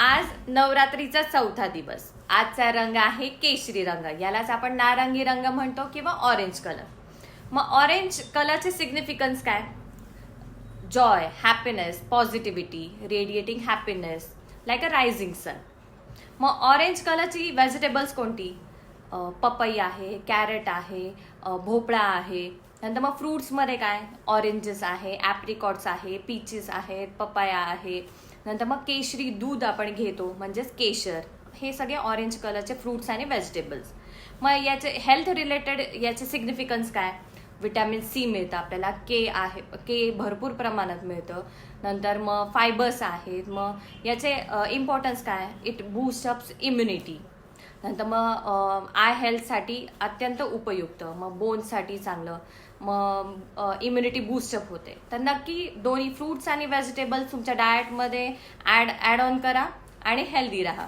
आज नवरात्रीचा चौथा दिवस. आजचा रंग आहे केशरी रंग. यालाच आपण नारंगी रंग म्हणतो किंवा ऑरेंज कलर मग ऑरेंज कलरचे सिग्निफिकन्स काय? Joy happiness positivity radiating happiness like a rising sun मग ऑरेंज कलरची व्हेजिटेबल्स कोणती? पपई आहे कॅरेट आहे भोपळा आहे. नंतर मग फ्रूट्समध्ये काय? ऑरेंजेस आहे ॲप्रिकॉट्स आहे पीचेस आहेत पपाया आहे. नंतर मग केशरी दूध आपण घेतो म्हणजेच केशर. हे सगळे ऑरेंज कलरचे फ्रुट्स आणि व्हेजिटेबल्स मग याचे हेल्थ रिलेटेड याचे सिग्निफिकन्स काय? विटॅमिन सी मिळतं आपल्याला के आहे के भरपूर प्रमाणात मिळतं. नंतर मग फायबर्स आहेत मग याचे इम्पॉर्टन्स काय? इट बूस्ट अप्स इम्युनिटी नंतर मग आय हेल्थसाठी अत्यंत उपयुक्त. मग बोनसाठी चांगलं. मग इम्युनिटी बूस्टअप होते. तर नक्की दोन्ही फ्रूट्स आणि व्हेजिटेबल्स तुमच्या डाएटमध्ये ॲड ॲड ऑन करा आणि हेल्दी राहा.